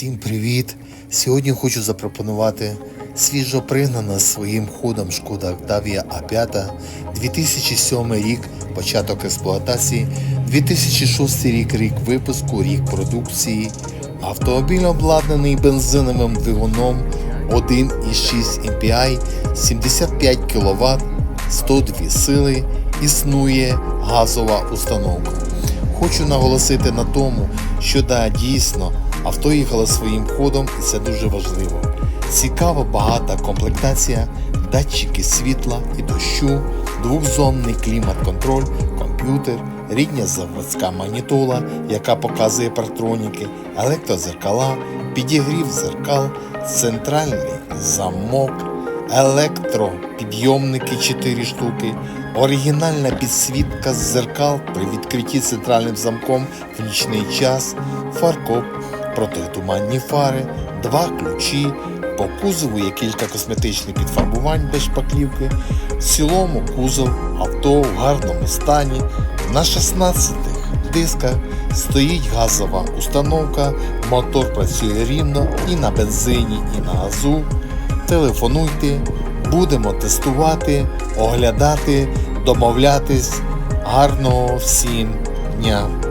Всім привіт! Сьогодні хочу запропонувати свіжо пригнана своїм ходом шкода Octavia A5, 2007 рік, початок експлуатації, 2006 рік, рік випуску, рік продукції. Автомобіль обладнаний бензиновим двигуном 1,6 MPI, 75 кВт, 102 сили, існує газова установка. Хочу наголосити на тому, що да, дійсно авто їхало своїм ходом і це дуже важливо. Цікава багата комплектація, датчики світла і дощу, двохзонний клімат-контроль, комп'ютер, рідня заводська магнітола, яка показує партроніки, електрозеркала, підігрів зеркал, центральний замок, електропідйомники 4 штуки, оригінальна підсвітка з зеркал при відкритті центральним замком в нічний час, фаркоп, протитуманні фари, два ключі. По кузову є кілька косметичних підфарбувань без шпаклівки. В цілому кузов авто в гарному стані. На 16 дисках стоїть газова установка, мотор працює рівно і на бензині, і на газу. Телефонуйте, будемо тестувати, оглядати, домовлятись. Гарного всім дня!